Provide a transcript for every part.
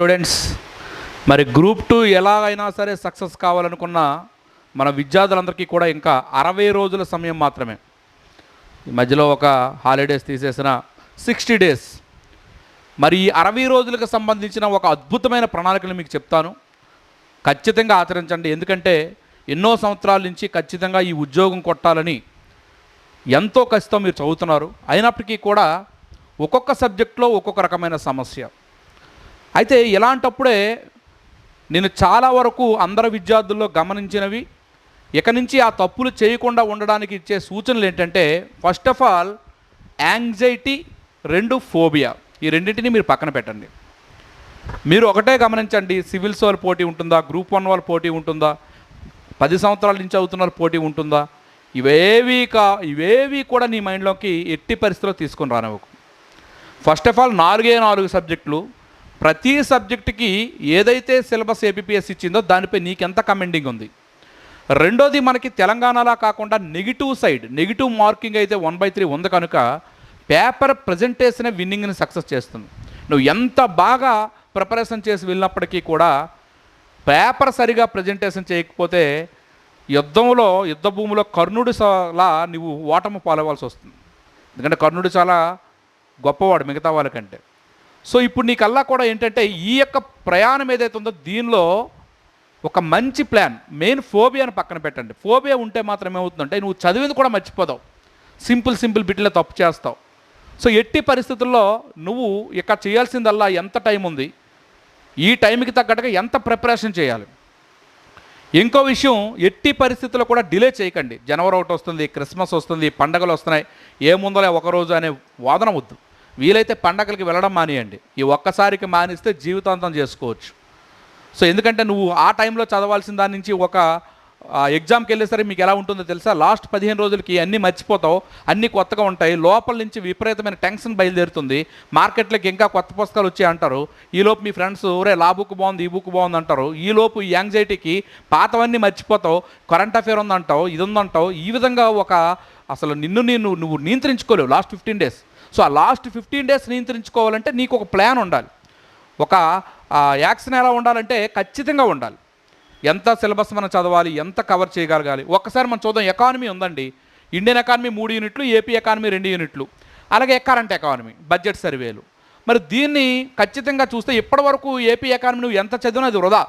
Students మరి group two ఎలాగైనా సరే సక్సెస్ కావాలనుకున్న మన విద్యార్థులందరికీ కూడా ఇంకా అరవై రోజుల సమయం మాత్రమే. ఈ మధ్యలో ఒక హాలిడేస్ తీసేసిన సిక్స్టీ డేస్ మరి ఈ అరవై రోజులకు సంబంధించిన ఒక అద్భుతమైన ప్రణాళికను మీకు చెప్తాను. ఖచ్చితంగా ఆచరించండి. ఎందుకంటే ఎన్నో సంవత్సరాల నుంచి ఖచ్చితంగా ఈ ఉద్యోగం కొట్టాలని ఎంతో కష్టం మీరు చదువుతున్నారు. అయినప్పటికీ కూడా ఒక్కొక్క సబ్జెక్ట్లో ఒక్కొక్క రకమైన సమస్య. అయితే ఇలాంటప్పుడే నేను చాలా వరకు అందరు విద్యార్థుల్లో గమనించినవి. ఇక నుంచి ఆ తప్పులు చేయకుండా ఉండడానికి ఇచ్చే సూచనలు ఏంటంటే ఫస్ట్ ఆఫ్ ఆల్ యాంగ్జైటీ రెండు ఫోబియా ఈ రెండింటిని మీరు పక్కన పెట్టండి. మీరు ఒకటే గమనించండి సివిల్స్ వాళ్ళ పోటీ ఉంటుందా గ్రూప్ వన్ వాళ్ళ పోటీ ఉంటుందా పది సంవత్సరాల నుంచి అవుతున్న వాళ్ళ పోటీ ఉంటుందా? ఇవేవి కా ఇవేవి కూడా నీ మైండ్లోకి ఎట్టి పరిస్థితిలో తీసుకుని రానివ్వకు. ఫస్ట్ ఆఫ్ ఆల్ నాలుగే నాలుగు సబ్జెక్టులు ప్రతి సబ్జెక్టుకి ఏదైతే సిలబస్ ఏపీఎస్ ఇచ్చిందో దానిపై నీకెంత కమెండింగ్ ఉంది? రెండోది మనకి తెలంగాణలా కాకుండా నెగిటివ్ సైడ్ నెగిటివ్ మార్కింగ్ అయితే వన్ బై త్రీ ఉంది కనుక పేపర్ ప్రజెంటేషన్ విన్నింగ్ని సక్సెస్ చేస్తుంది. నువ్వు ఎంత బాగా ప్రిపరేషన్ చేసి వెళ్ళినప్పటికీ కూడా పేపర్ సరిగా ప్రజెంటేషన్ చేయకపోతే యుద్ధంలో యుద్ధ భూమిలో కర్ణుడి చాలా నువ్వు ఓటమి పాలవలసి వస్తుంది. ఎందుకంటే కర్ణుడు చాలా గొప్పవాడు మిగతా వాళ్ళకంటే. సో ఇప్పుడు నీకల్లా కూడా ఏంటంటే ఈ యొక్క ప్రయాణం ఏదైతే ఉందో దీనిలో ఒక మంచి ప్లాన్ మెయిన్ ఫోబియాను పక్కన పెట్టండి. ఫోబియా ఉంటే మాత్రం ఏమవుతుందంటే నువ్వు చదివింది కూడా మర్చిపోతావు. సింపుల్ సింపుల్ బిడ్డలే తప్పు చేస్తావు. సో ఎట్టి పరిస్థితుల్లో నువ్వు ఇక్కడ చేయాల్సిందల్లా ఎంత టైం ఉంది? ఈ టైంకి తగ్గట్టుగా ఎంత ప్రిపరేషన్ చేయాలి? ఇంకో విషయం ఎట్టి పరిస్థితుల్లో కూడా డిలే చేయకండి. జనవరి ఒకటి వస్తుంది క్రిస్మస్ వస్తుంది పండగలు వస్తున్నాయి. ఏముందలే ఒకరోజు అనే వాదన వద్దు. వీలైతే పండగలకి వెళ్ళడం మానేయండి. ఈ ఒక్కసారికి మానేస్తే జీవితాంతం చేసుకోవచ్చు. సో ఎందుకంటే నువ్వు ఆ టైంలో చదవాల్సిన దాని నుంచి ఒక ఎగ్జామ్కి వెళ్ళేసరికి మీకు ఎలా ఉంటుందో తెలుసా? లాస్ట్ పదిహేను రోజులకి అన్నీ మర్చిపోతావు అన్నీ కొత్తగా ఉంటాయి లోపల నుంచి విపరీతమైన టెన్షన్ బయలుదేరుతుంది మార్కెట్లోకి ఇంకా కొత్త పుస్తకాలు వచ్చాయి అంటారు ఈలోపు మీ ఫ్రెండ్స్ ఒరే లా బుక్ బాగుంది ఈ బుక్ బాగుంది అంటారు ఈలోపు ఈ యాంగ్జైటీకి పాతవన్నీ మర్చిపోతావు కరెంట్ అఫేర్ ఉందంటావు ఇది ఉందంటావు ఈ విధంగా ఒక అసలు నిన్ను నేను నువ్వు నియంత్రించుకోలేవు లాస్ట్ ఫిఫ్టీన్ డేస్. సో ఆ లాస్ట్ ఫిఫ్టీన్ డేస్ నియంత్రించుకోవాలంటే నీకు ఒక ప్లాన్ ఉండాలి. ఒక యాక్షన్ ఎలా ఉండాలంటే ఖచ్చితంగా ఉండాలి. ఎంత సిలబస్ మనం చదవాలి ఎంత కవర్ చేయగలగాలి. ఒక్కసారి మనం చూద్దాం ఎకానమీ ఉందండి. ఇండియన్ ఎకానమీ మూడు యూనిట్లు ఏపీ ఎకానమీ రెండు యూనిట్లు. అలాగే కరెంట్ ఎకానమీ బడ్జెట్ సర్వేలు మరి దీన్ని ఖచ్చితంగా చూస్తే ఇప్పటివరకు ఏపీ ఎకానమీ నువ్వు ఎంత చదివినా అది వృధా.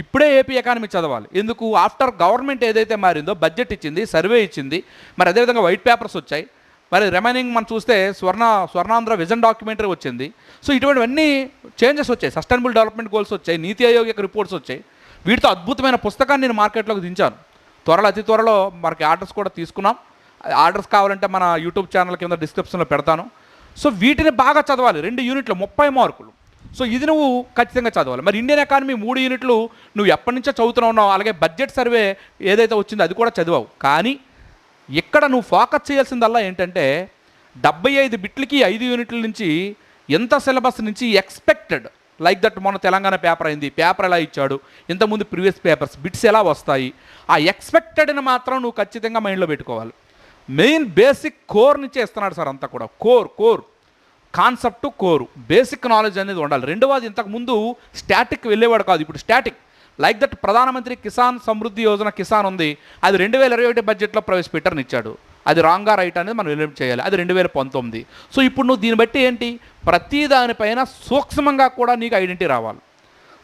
ఇప్పుడే ఏపీ ఎకానమీ చదవాలి. ఎందుకు? ఆఫ్టర్ గవర్నమెంట్ ఏదైతే మారిందో బడ్జెట్ ఇచ్చింది సర్వే ఇచ్చింది మరి అదేవిధంగా వైట్ పేపర్స్ వచ్చాయి. మరి రిమైనింగ్ మనం చూస్తే స్వర్ణ స్వర్ణాంధ్ర విజన్ డాక్యుమెంటరీ వచ్చింది. సో ఇటువంటివన్నీ చేంజెస్ వచ్చాయి. సస్టైనబుల్ డెవలప్మెంట్ గోల్స్ వచ్చాయి. నీతి ఆయోగ్ యొక్క రిపోర్ట్స్ వచ్చాయి. వీటితో అద్భుతమైన పుస్తకాన్ని నేను మార్కెట్లోకి దించాను. త్వరలో అతి త్వరలో మనకి ఆర్డర్స్ కూడా తీసుకున్నాం. ఆర్డర్స్ కావాలంటే మన యూట్యూబ్ ఛానల్ కింద డిస్క్రిప్షన్లో పెడతాను. సో వీటిని బాగా చదవాలి. రెండు యూనిట్లు ముప్పై మార్కులు. సో ఇది నువ్వు ఖచ్చితంగా చదవాలి. మరి ఇండియన్ ఎకానమీ మూడు యూనిట్లు నువ్వు ఎప్పటి నుంచో చదువుతున్నావు అలాగే బడ్జెట్ సర్వే ఏదైతే వచ్చిందో అది కూడా చదివావు. కానీ ఇక్కడ నువ్వు ఫోకస్ చేయాల్సిందల్లా ఏంటంటే డెబ్బై ఐదు బిట్లకి ఐదు యూనిట్ల నుంచి ఎంత సిలబస్ నుంచి ఎక్స్పెక్టెడ్ లైక్ దట్ మొన్న తెలంగాణ పేపర్ అయింది పేపర్ ఎలా ఇచ్చాడు ఇంతకుముందు ప్రీవియస్ పేపర్స్ బిట్స్ ఎలా వస్తాయి ఆ ఎక్స్పెక్టెడ్ని మాత్రం నువ్వు ఖచ్చితంగా మైండ్లో పెట్టుకోవాలి. మెయిన్ బేసిక్ కోర్ నుంచి ఇస్తున్నాడు సార్ అంతా కూడా core core concept core basic knowledge అనేది ఉండాలి. రెండవది ఇంతకు ముందు స్టాటిక్ వెళ్ళేవాడు కాదు ఇప్పుడు స్టాటిక్. లైక్ దట్ ప్రధానమంత్రి కిసాన్ సమృద్ధి యోజన కిసాన్ ఉంది. అది రెండు వేల ఇరవై ఒకటి బడ్జెట్లో ప్రవేశపెట్టారని ఇచ్చాడు. అది రాంగా రైట్ అనేది మనం ఎలిమిట్ చేయాలి. అది రెండు వేల పంతొమ్మిది. సో ఇప్పుడు నువ్వు దీన్ని బట్టి ఏంటి? ప్రతి దానిపైన సూక్ష్మంగా కూడా నీకు ఐడెంటిటీ రావాలి.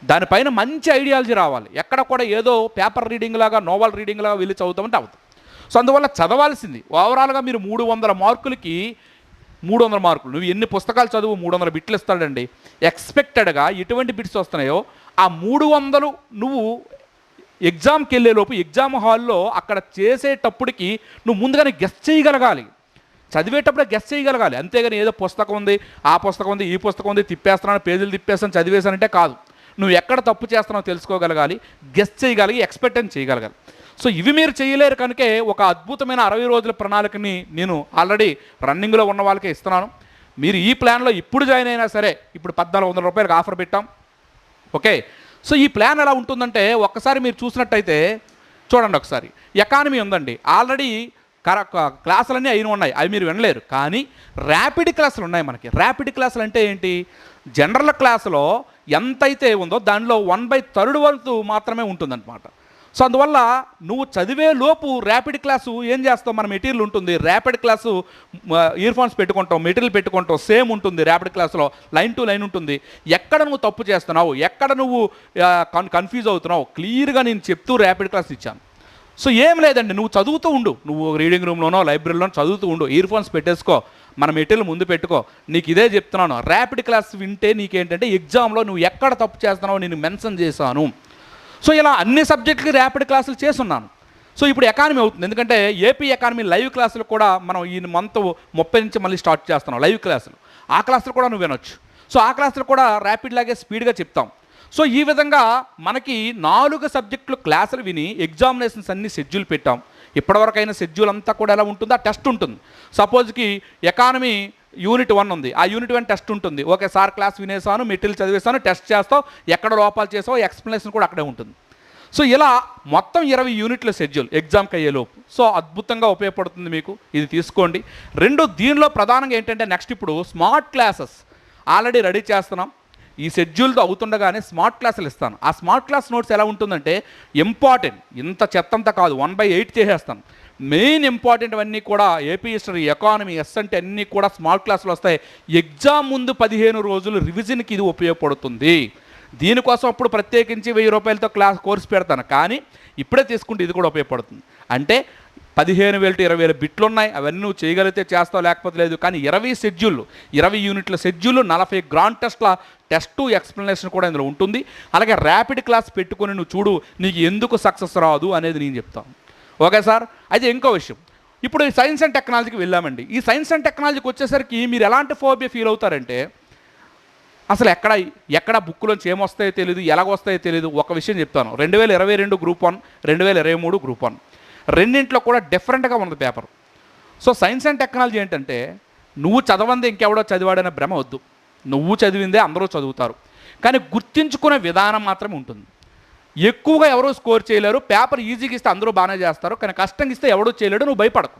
దానిపైన మంచి ఐడియాలజీ రావాలి. ఎక్కడ కూడా ఏదో పేపర్ రీడింగ్ లాగా నోవల్ రీడింగ్ లాగా వెళ్ళి చదువుతామంటే అవుతుంది సో అందువల్ల చదవాల్సింది. ఓవరాల్గా మీరు మూడు వందల మార్కులకి మూడు వందల మార్కులు. నువ్వు ఎన్ని పుస్తకాలు చదువు మూడు వందల బిట్లు ఇస్తాడండి. ఎక్స్పెక్టెడ్గా ఎటువంటి బిట్స్ వస్తున్నాయో ఆ మూడు వందలు నువ్వు ఎగ్జామ్కి వెళ్ళేలోపు ఎగ్జామ్ హాల్లో అక్కడ చేసేటప్పటికి నువ్వు ముందుగానే గెస్ట్ చేయగలగాలి. చదివేటప్పుడే గెస్ట్ చేయగలగాలి. అంతేగాని ఏదో పుస్తకం ఉంది ఆ పుస్తకం ఉంది ఈ పుస్తకం ఉంది తిప్పేస్తున్నాను పేజీలు తిప్పేస్తాను చదివేశానంటే కాదు. నువ్వు ఎక్కడ తప్పు చేస్తున్నావు తెలుసుకోగలగాలి గెస్ట్ చేయగలిగి ఎక్స్పెక్టెన్స్ చేయగలగాలి. సో ఇవి మీరు చేయలేరు కనుకే ఒక అద్భుతమైన అరవై రోజుల ప్రణాళికని నేను ఆల్రెడీ రన్నింగ్లో ఉన్న వాళ్ళకే ఇస్తున్నాను. మీరు ఈ ప్లాన్లో ఇప్పుడు జాయిన్ అయినా సరే ఇప్పుడు పద్నాలుగు వందల రూపాయలకు ఆఫర్ పెట్టాం. ఓకే? సో ఈ ప్లాన్ ఎలా ఉంటుందంటే ఒక్కసారి మీరు చూసినట్టయితే చూడండి ఒకసారి. ఎకానమీ ఉందండి. ఆల్రెడీ కర క్లాసులన్నీ అయిన ఉన్నాయి. అవి మీరు వినలేరు. కానీ ర్యాపిడ్ క్లాసులు ఉన్నాయి మనకి. ర్యాపిడ్ క్లాసులు అంటే ఏంటి? జనరల్ క్లాసులో ఎంతైతే ఉందో దానిలో వన్ బై థర్డ్ వంతు మాత్రమే ఉంటుందన్నమాట. సో అందువల్ల నువ్వు చదివే లోపు ర్యాపిడ్ క్లాసు ఏం చేస్తావు? మన మెటీరియల్ ఉంటుంది. ర్యాపిడ్ క్లాసు ఇయర్ ఫోన్స్ పెట్టుకుంటావు మెటీరియల్ పెట్టుకుంటావు సేమ్ ఉంటుంది ర్యాపిడ్ క్లాస్లో. లైన్ టు లైన్ ఉంటుంది. ఎక్కడ నువ్వు తప్పు చేస్తున్నావు? ఎక్కడ నువ్వు కన్ఫ్యూజ్ అవుతున్నావు? క్లియర్గా నేను చెప్తూ ర్యాపిడ్ క్లాస్ ఇచ్చాను. సో ఏం లేదండి. నువ్వు చదువుతూ ఉండు. నువ్వు రీడింగ్ రూమ్లోనో లైబ్రరీలోనో చదువుతూ ఉండు. ఇయర్ ఫోన్స్ పెట్టేసుకో. మన మెటీరియల్ ముందు పెట్టుకో. నీకు ఇదే చెప్తున్నాను. ర్యాపిడ్ క్లాస్ వింటే నీకేంటంటే ఎగ్జామ్లో నువ్వు ఎక్కడ తప్పు చేస్తున్నావో నేను మెన్షన్ చేశాను. సో ఇలా అన్ని సబ్జెక్టులకి ర్యాపిడ్ క్లాసులు చేస్తున్నాను. సో ఇప్పుడు ఎకానమీ అవుతుంది. ఎందుకంటే ఏపీ ఎకానమీ లైవ్ క్లాసులు కూడా మనం ఈ మంత్ ముప్పై నుంచి మళ్ళీ స్టార్ట్ చేస్తున్నాం లైవ్ క్లాసులు. ఆ క్లాసులు కూడా నువ్వు వినొచ్చు. సో ఆ క్లాసులు కూడా ర్యాపిడ్ లాగే స్పీడ్గా చెప్తాం. సో ఈ విధంగా మనకి నాలుగు సబ్జెక్టులు క్లాసులు విని ఎగ్జామినేషన్స్ అన్ని షెడ్యూల్ పెట్టాం. ఇప్పటివరకైనా షెడ్యూల్ అంతా కూడా ఎలా ఉంటుందో ఆ టెస్ట్ ఉంటుంది. సపోజ్కి ఎకానమీ యూనిట్ వన్ ఉంది. ఆ యూనిట్ వన్ టెస్ట్ ఉంటుంది. ఓకే సార్ క్లాస్ వినేసాను మెటీరియల్ చదివేసాను టెస్ట్ చేస్తావు ఎక్కడ లోపాలు చేసావు ఎక్స్ప్లెనేషన్ కూడా అక్కడే ఉంటుంది. సో ఇలా మొత్తం ఇరవై యూనిట్ల షెడ్యూల్ ఎగ్జామ్కి అయ్యేలోపు సో అద్భుతంగా ఉపయోగపడుతుంది మీకు. ఇది తీసుకోండి. రెండు దీనిలో ప్రధానంగా ఏంటంటే నెక్స్ట్ ఇప్పుడు స్మార్ట్ క్లాసెస్ ఆల్రెడీ రెడీ చేస్తున్నాం. ఈ షెడ్యూల్తో అవుతుండగానే స్మార్ట్ క్లాసులు ఇస్తాను. ఆ స్మార్ట్ క్లాస్ నోట్స్ ఎలా ఉంటుందంటే ఇంపార్టెంట్. ఇంత చెత్తంతా కాదు. వన్ బై ఎయిట్ చేసేస్తాను. మెయిన్ ఇంపార్టెంట్ అన్నీ కూడా ఏపీ హిస్టరీ ఎకానమీ ఎస్ అంటే అన్నీ కూడా స్మార్ట్ క్లాసులు వస్తాయి. ఎగ్జామ్ ముందు పదిహేను రోజులు రివిజన్కి ఇది ఉపయోగపడుతుంది. దీనికోసం అప్పుడు ప్రత్యేకించి వెయ్యి రూపాయలతో క్లాస్ కోర్సు పెడతాను. కానీ ఇప్పుడే తీసుకుంటే ఇది కూడా ఉపయోగపడుతుంది. అంటే పదిహేను వేలు టు ఇరవై వేల బిట్లు ఉన్నాయి అవన్నీ నువ్వు చేయగలిగితే చేస్తావు లేకపోతే లేదు. కానీ ఇరవై షెడ్యూల్ ఇరవై యూనిట్ల షెడ్యూల్ నలభై గ్రాండ్ టెస్ట్ల టెస్ట్ ఎక్స్ప్లెనేషన్ కూడా ఇందులో ఉంటుంది. అలాగే ర్యాపిడ్ క్లాస్ పెట్టుకొని నువ్వు చూడు నీకు ఎందుకు సక్సెస్ రాదు అనేది నేను చెప్తాను. Okay sir? అయితే ఇంకో విషయం. ఇప్పుడు ఈ సైన్స్ అండ్ టెక్నాలజీకి వెళ్ళామండి. ఈ సైన్స్ అండ్ టెక్నాలజీకి వచ్చేసరికి మీరు ఎలాంటి ఫోబియా ఫీల్ అవుతారంటే అసలు ఎక్కడ ఎక్కడ బుక్లోంచి ఏమొస్తాయో తెలియదు ఎలాగొస్తాయో తెలియదు ఒక విషయం చెప్తాను. రెండు వేల ఇరవై రెండు గ్రూప్ వన్ రెండు వేల ఇరవై మూడు గ్రూప్ వన్. రెండింటిలో కూడా డిఫరెంట్గా ఉంది paper so science and technology ఏంటంటే నువ్వు చదవంది ఇంకెవడో చదివాడనే భ్రమ వద్దు. నువ్వు చదివిందే అందరూ చదువుతారు. కానీ గుర్తించుకునే విధానం మాత్రమే ఉంటుంది. ఎక్కువగా ఎవరో స్కోర్ చేయలేరు పేపర్ ఈజీగా ఇస్తే అందరూ బాగానే చేస్తారు కానీ కష్టంగా ఇస్తే ఎవడో చేయలేడు నువ్వు భయపడకు.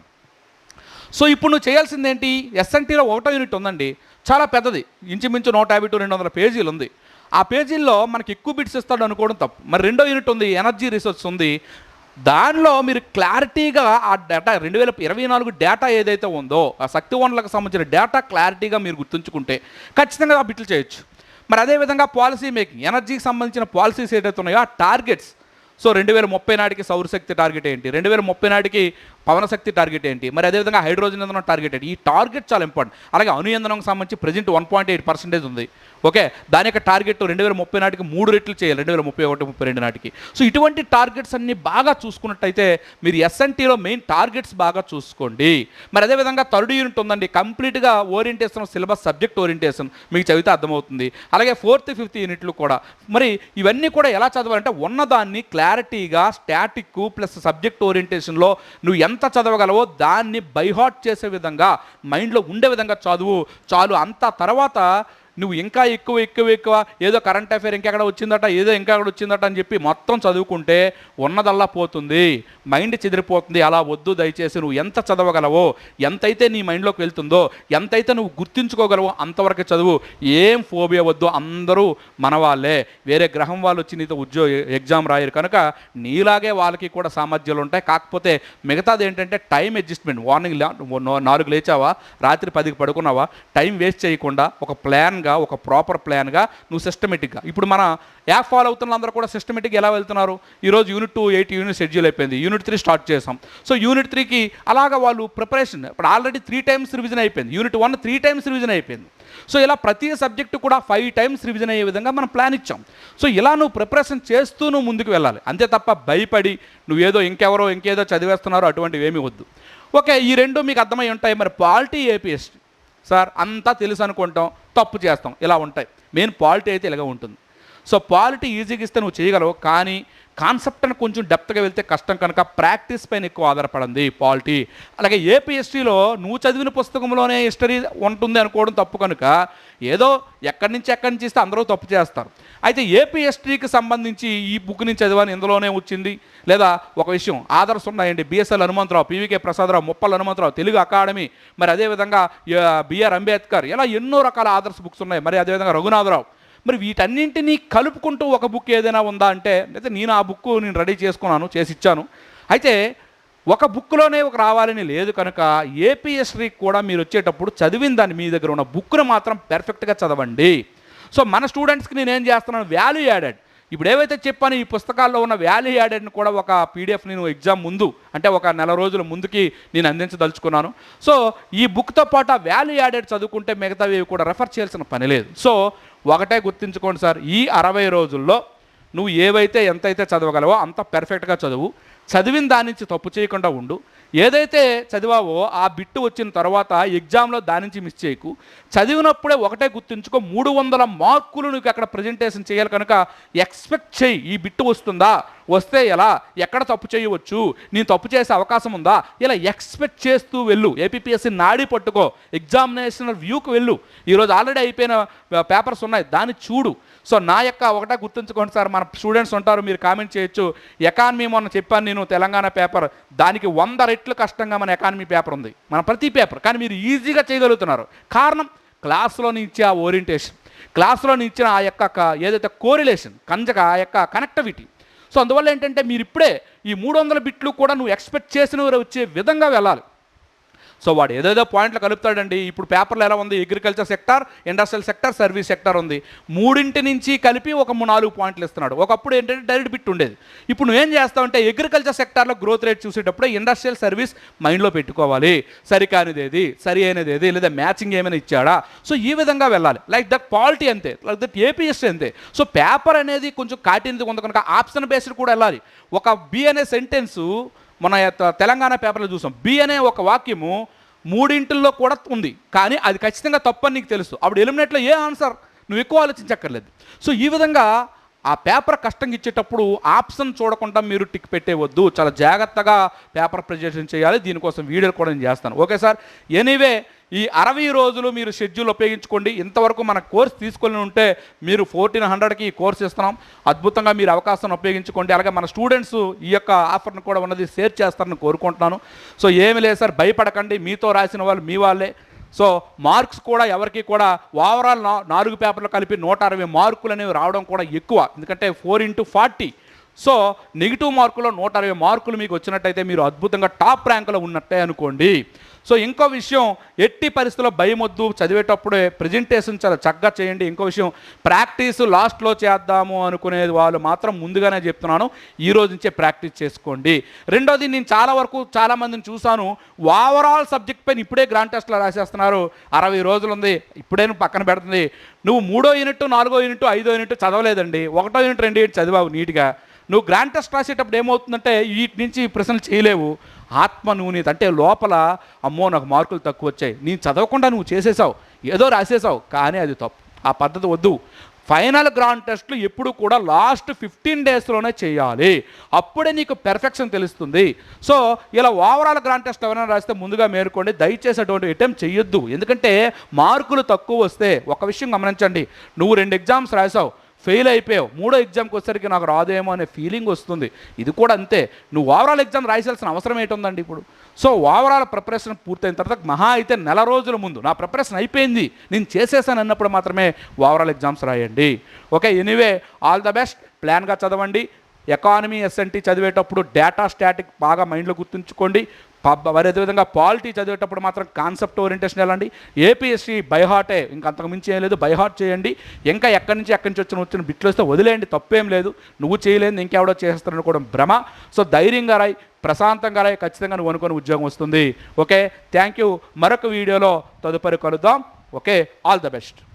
సో ఇప్పుడు నువ్వు చేయాల్సింది ఏంటి ఎస్ఎన్టీలో ఒకటో యూనిట్ ఉందండి చాలా పెద్దది ఇంచుమించు నూట యాభై టు రెండు వందల పేజీలు ఉంది. ఆ పేజీల్లో మనకి ఎక్కువ బిట్స్ ఇస్తాడు అనుకోవడం తప్పు. మరి రెండో యూనిట్ ఉంది ఎనర్జీ రీసెర్చ్ ఉంది. దానిలో మీరు క్లారిటీగా ఆ డేటా రెండు వేల ఇరవై నాలుగు డేటా ఏదైతే ఉందో ఆ శక్తి వనరులకు సంబంధించిన డేటా క్లారిటీగా మీరు గుర్తుంచుకుంటే ఖచ్చితంగా ఆ బిట్లు చేయొచ్చు. మరి అదేవిధంగా పాలసీ మేకింగ్ ఎనర్జీకి సంబంధించిన పాలసీస్ ఏదైతే ఉన్నాయో ఆ టార్గెట్స్. సో రెండు వేల ముప్పై నాటికి సౌరశక్తి టార్గెట్ ఏంటి? రెండు వేల ముప్పై నాటికి పవనశక్తి టార్గెట్ ఏంటి? మరి అదేవిధంగా హైడ్రోజన్ ఇంధనం టార్గెట్ ఏంటి? ఈ టార్గెట్ చాలా ఇంపార్టెంట్. అలాగే అణు ఇంధనంకి సంబంధించి present one point eight percentage ఉంది. ఓకే దాని యొక్క టార్గెట్ రెండు వేల ముప్పై నాటికి మూడు రెట్లు చేయాలి రెండు వేల ముప్పై ఒకటి ముప్పై రెండు నాటికి. సో ఇటువంటి టార్గెట్స్ అన్ని బాగా చూసుకున్నట్టయితే మీరు ఎస్ఎన్టీలో మెయిన్ టార్గెట్స్ బాగా చూసుకోండి. మరి అదేవిధంగా థర్డ్ యూనిట్ ఉందండి కంప్లీట్గా ఓరియంటేషన్ సిలబస్ సబ్జెక్ట్ ఓరియంటేషన్ మీకు చదివితే అర్థమవుతుంది. అలాగే ఫోర్త్ ఫిఫ్త్ యూనిట్లు కూడా. మరి ఇవన్నీ కూడా ఎలా చదవాలంటే ఉన్నదాన్ని క్లారిటీగా స్టాటిక్ ప్లస్ సబ్జెక్ట్ ఓరియంటేషన్లో నువ్వు ఎంత చదవగలవో దాన్ని బైహార్ట్ చేసే విధంగా మైండ్లో ఉండే విధంగా చదువు చాలు అంత తర్వాత నువ్వు ఇంకా ఎక్కువ ఎక్కువ ఎక్కువ ఏదో కరెంట్ అఫేర్ ఇంకెక్కడ వచ్చిందట ఏదో ఇంకా అక్కడ వచ్చిందట అని చెప్పి మొత్తం చదువుకుంటే ఉన్నదల్లా పోతుంది. మైండ్ చెదిరిపోతుంది. అలా వద్దు దయచేసి నువ్వు ఎంత చదవగలవో ఎంతైతే నీ మైండ్లోకి వెళ్తుందో ఎంతైతే నువ్వు గుర్తించుకోగలవో అంతవరకు చదువు. ఏం ఫోబియా వద్దు. అందరూ మన వాళ్ళే వేరే గ్రహం వాళ్ళు వచ్చి నీతో ఉద్యోగ ఎగ్జామ్ రాయరు. కనుక నీలాగే వాళ్ళకి కూడా సామర్థ్యాలు ఉంటాయి. కాకపోతే మిగతాది ఏంటంటే టైం అడ్జస్ట్మెంట్ మార్నింగ్ నాలుగు లేచావా? రాత్రి పదికి పడుకున్నావా? టైం వేస్ట్ చేయకుండా ఒక ప్లాన్గా ఒక ప్రాపర్ ప్లాన్గా నువ్వు సిస్టమేటిక్గా ఇప్పుడు మన యాప్ ఫాలో అవుతున్న అందరూ కూడా సిస్టమేటిక్గా ఎలా వెళ్తున్నారు? ఈరోజు unit two eight unit schedule అయిపోయింది. యూనిట్ త్రీ స్టార్ట్ చేసాం. సో యూనిట్ త్రీకి అలాగా వాళ్ళు ప్రిపరేషన్ ఇప్పుడు ఆల్రెడీ త్రీ టైమ్స్ రివిజన్ అయిపోయింది. Unit one three times revision అయిపోయింది. సో ఇలా ప్రతి సబ్జెక్టు కూడా ఫైవ్ టైమ్స్ రివిజన్ అయ్యే విధంగా మనం ప్లాన్ ఇచ్చాం. సో ఇలా నువ్వు ప్రిపరేషన్ చేస్తూ నువ్వు ముందుకు వెళ్ళాలి. అంతే తప్ప భయపడి నువ్వేదో ఇంకెవరో ఇంకేదో చదివేస్తున్నారో అటువంటివి ఏమీ వద్దు. ఓకే ఈ రెండు మీకు అర్థమై ఉంటాయి. మరి పాలిటీ ఏపీఎస్టీ సార్ అంతా తెలుసు అనుకుంటాం తప్పు చేస్తాం ఇలా ఉంటాయి. మెయిన్ పాలిటీ అయితే ఇలాగ ఉంటుంది. సో పాలిటీ ఈజీగా ఇస్తే నువ్వు చేయగలవు కానీ కాన్సెప్ట్ అని కొంచెం డెప్త్గా వెళ్తే కష్టం కనుక ప్రాక్టీస్ పైన ఎక్కువ ఆధారపడింది పాలిటీ. అలాగే ఏపీఎస్టీలో నువ్వు చదివిన పుస్తకంలోనే హిస్టరీ ఉంటుంది అనుకోవడం తప్పు కనుక ఏదో ఎక్కడి నుంచి ఎక్కడి నుంచి ఇస్తే అందరూ తప్పు చేస్తారు. అయితే ఏపీఎస్టీకి సంబంధించి ఈ బుక్ నుంచి చదివాను ఇందులోనే వచ్చింది. లేదా ఒక విషయం ఆదర్శ ఉన్నాయండి. BSL Hanumantharao PVK Prasadarao Muppal Hanumantharao Telugu academy మరి అదేవిధంగా బిఆర్ అంబేద్కర్ ఇలా ఎన్నో రకాల ఆదర్శ బుక్స్ ఉన్నాయి. మరి అదేవిధంగా రఘునాథరావు మరి వీటన్నింటినీ కలుపుకుంటూ ఒక బుక్ ఏదైనా ఉందా అంటే అయితే నేను ఆ బుక్ నేను రెడీ చేసుకున్నాను చేసి ఇచ్చాను. అయితే ఒక బుక్లోనే ఒక రావాలని లేదు కనుక ఏపీఎస్సీ కూడా మీరు వచ్చేటప్పుడు చదివిన దాన్ని మీ దగ్గర ఉన్న బుక్ను మాత్రం పెర్ఫెక్ట్గా చదవండి. సో మన స్టూడెంట్స్కి నేను ఏం చేస్తున్నాను? వాల్యూ యాడెడ్ ఇప్పుడు ఏవైతే చెప్పాను ఈ పుస్తకాల్లో ఉన్న వాల్యూ యాడెడ్ని కూడా ఒక పీడిఎఫ్ నేను ఎగ్జామ్ ముందు అంటే ఒక నెల రోజుల ముందుకి నేను అందించదలుచుకున్నాను. సో ఈ బుక్తో పాటు ఆ వాల్యూ యాడెడ్ చదువుకుంటే మిగతావి కూడా రెఫర్ చేయాల్సిన పని లేదు. సో ఒకటే గుర్తుంచుకోండి సార్ ఈ అరవై రోజుల్లో నువ్వు ఏవైతే ఎంతైతే చదవగలవో అంత పెర్ఫెక్ట్గా చదువు. చదివిన దాని నుంచి తప్పు చేయకుండా ఉండు. ఏదైతే చదివావో ఆ బిట్టు వచ్చిన తర్వాత ఎగ్జామ్లో దాని నుంచి మిస్ చేయకు. చదివినప్పుడే ఒకటే గుర్తుంచుకో మూడు వందల మార్కులు నీకు అక్కడ ప్రజెంటేషన్ చేయాలి కనుక ఎక్స్పెక్ట్ చేయి ఈ బిట్టు వస్తుందా? వస్తే ఎలా? ఎక్కడ తప్పు చేయవచ్చు? నేను తప్పు చేసే అవకాశం ఉందా? ఇలా ఎక్స్పెక్ట్ చేస్తూ వెళ్ళు. ఏపీఎస్సీ నాడి పట్టుకో. ఎగ్జామినేషన్ వ్యూకి వెళ్ళు. ఈరోజు ఆల్రెడీ అయిపోయిన పేపర్స్ ఉన్నాయి. దాన్ని చూడు. సో నా యొక్క ఒకటే గుర్తుంచుకోండి సార్. మన స్టూడెంట్స్ ఉంటారు మీరు కామెంట్ చేయొచ్చు. ఎకానమీ మొన్న చెప్పాను నేను తెలంగాణ పేపర్ దానికి వంద రెట్లు కష్టంగా మన ఎకానమీ పేపర్ ఉంది. మన ప్రతి పేపర్. కానీ మీరు ఈజీగా చేయగలుగుతున్నారు. కారణం క్లాస్లో ఇచ్చే ఆ ఓరియంటేషన్. క్లాస్లో ఇచ్చిన ఆ యొక్క ఏదైతే కోరిలేషన్ కంజక ఆ యొక్క కనెక్టివిటీ. సో అందువల్ల ఏంటంటే మీరు ఇప్పుడే ఈ మూడు వందల బిట్లు కూడా నువ్వు ఎక్స్పెక్ట్ చేసిన వచ్చే విధంగా వెళ్ళాలి. సో వాడు ఏదేదో పాయింట్లు కలుపుతాడండి. ఇప్పుడు పేపర్లో ఎలా ఉంది? Agriculture sector industrial sector service sector ఉంది. మూడింటి నుంచి కలిపి ఒక నాలుగు పాయింట్లు ఇస్తున్నాడు. ఒకప్పుడు ఏంటంటే డైరెక్ట్ బిట్ ఉండేది. ఇప్పుడు నువ్వేం చేస్తావంటే అగ్రికల్చర్ సెక్టార్లో గ్రోత్ రేట్ చూసేటప్పుడు ఇండస్ట్రియల్ సర్వీస్ మైండ్లో పెట్టుకోవాలి. సరికానిది ఏది సరి అయినది ఏది లేదా మ్యాచింగ్ ఏమైనా ఇచ్చాడా? సో ఈ విధంగా వెళ్ళాలి. లైక్ దట్ పాలిటీ అంతే. లైక్ దట్ ఏపీఎస్ అంతే. సో పేపర్ అనేది కొంచెం కాటింది ఉంది కనుక ఆప్షన్ బేస్డ్ కూడా వెళ్ళాలి. ఒక బి అనే సెంటెన్సు మన యొక్క తెలంగాణ పేపర్లో చూసాం. బి అనే ఒక వాక్యము మూడింటిల్లో కూడా ఉంది. కానీ అది ఖచ్చితంగా తప్పని నీకు తెలుసు. అప్పుడు ఎలిమినేట్లో ఏ ఆన్సర్? నువ్వు ఎక్కువ ఆలోచించక్కర్లేదు. సో ఈ విధంగా ఆ పేపర్ కష్టంగా ఇచ్చేటప్పుడు ఆప్షన్ చూడకుండా మీరు టిక్ పెట్టేవద్దు చాలా జాగ్రత్తగా పేపర్ ప్రజెంటేషన్ చేయాలి. దీనికోసం వీడియోలు కూడా నేను చేస్తాను. Okay sir? ఎనీవే ఈ అరవై రోజులు మీరు షెడ్యూల్ ఉపయోగించుకోండి. ఇంతవరకు మన కోర్స్ తీసుకొని ఉంటే మీరు ఫోర్టీన్ హండ్రెడ్కి ఈ కోర్స్ ఇస్తున్నాం. అద్భుతంగా మీరు అవకాశాన్ని ఉపయోగించుకోండి. అలాగే మన స్టూడెంట్స్ ఈ యొక్క ఆఫర్ను కూడా ఉన్నది షేర్ చేస్తారని కోరుకుంటున్నాను. సో ఏమి లేదు సార్ భయపడకండి. మీతో రాసిన వాళ్ళు మీ వాళ్ళే. సో మార్క్స్ కూడా ఎవరికి కూడా ఓవరాల్ నాలుగు పేపర్లు కలిపి నూట అరవై మార్కులు అనేవి రావడం కూడా ఎక్కువ. ఎందుకంటే four into forty so negative మార్కులో నూట అరవై మార్కులు మీకు వచ్చినట్టయితే మీరు అద్భుతంగా టాప్ ర్యాంకులో ఉన్నట్టే అనుకోండి. సో ఇంకో విషయం ఎట్టి పరిస్థితుల్లో భయం వద్దు చదివేటప్పుడే ప్రజెంటేషన్ చాలా చక్కగా చేయండి. ఇంకో విషయం ప్రాక్టీస్ లాస్ట్లో చేద్దాము అనుకునే వాళ్ళు మాత్రం ముందుగానే చెప్తున్నాను. ఈ రోజు నుంచే ప్రాక్టీస్ చేసుకోండి. రెండోది నేను చాలా వరకు చాలామందిని చూశాను. ఓవరాల్ సబ్జెక్ట్ పైన ఇప్పుడే గ్రాండ్ టెస్ట్లో రాసేస్తున్నారు. అరవై రోజులు ఉంది. ఇప్పుడే నువ్వు పక్కన పెడుతుంది. నువ్వు మూడో యూనిట్ నాలుగో యూనిట్ ఐదో యూనిట్ చదవలేదండి. ఒకటో యూనిట్ రెండు యూనిట్ చదివావు నీట్గా. నువ్వు గ్రాండ్ టెస్ట్ రాసేటప్పుడు ఏమవుతుందంటే వీటి నుంచి ప్రశ్నలు చేయలేవు. ఆత్మ నువ్వు నీ అంటే లోపల అమ్మో నాకు మార్కులు తక్కువ వచ్చాయి. నేను చదవకుండా నువ్వు చేసేసావు. ఏదో రాసేసావు కానీ అది తప్పు. ఆ పద్ధతి వద్దు. ఫైనల్ గ్రాండ్ టెస్ట్లు ఎప్పుడు కూడా లాస్ట్ ఫిఫ్టీన్ డేస్లోనే చేయాలి. అప్పుడే నీకు పెర్ఫెక్షన్ తెలుస్తుంది. సో ఇలా ఓవరాల్ గ్రాండ్ టెస్ట్ ఎవరైనా రాస్తే ముందుగా మేరుకోండి దయచేసి అటువంటి అటెంప్ట్ చేయొద్దు ఎందుకంటే మార్కులు తక్కువ వస్తే ఒక విషయం గమనించండి. నువ్వు రెండు ఎగ్జామ్స్ రాసావు. ఫెయిల్ అయిపోయావు. మూడో ఎగ్జామ్కి వచ్చేసరికి నాకు రాదేమో అనే ఫీలింగ్ వస్తుంది. ఇది కూడా అంతే. నువ్వు ఓవరాల్ ఎగ్జామ్ రాయాల్సిన అవసరం ఏంటుందండి ఇప్పుడు? సో ఓవరాల్ ప్రిపరేషన్ పూర్తయిన తర్వాత మహా అయితే నెల రోజుల ముందు నా ప్రిపరేషన్ అయిపోయింది. నేను చేసేసాను అన్నప్పుడు మాత్రమే ఓవరాల్ ఎగ్జామ్స్ రాయండి. Okay anyway all the best. ప్లాన్గా చదవండి. ఎకానమీ ఎస్ఎన్టీ చదివేటప్పుడు డేటా స్టాటిక్ బాగా మైండ్లో గుర్తుంచుకోండి. మరి అదేవిధంగా పాలిటీ చదివేటప్పుడు మాత్రం కాన్సెప్ట్ ఓరియంటేషన్ వెళ్ళండి ఏపీఎస్సీ బైహార్టే ఇంకా అంతకు మించి ఏం లేదు. బైహార్ట్ చేయండి. ఇంకా ఎక్కడి నుంచి ఎక్కడి నుంచి వచ్చిన వచ్చిన బిట్లు వస్తే వదిలేయండి. తప్పేం లేదు. నువ్వు చేయలేదు ఇంకెవడో చేస్తారని కూడా భ్రమ. సో ధైర్యంగా రాయి. ప్రశాంతంగా రాయి. ఖచ్చితంగా నువ్వు అనుకుని ఉద్యోగం వస్తుంది. ఓకే? Thank you. మరొక వీడియోలో తదుపరి కలుద్దాం. ఓకే? All the best.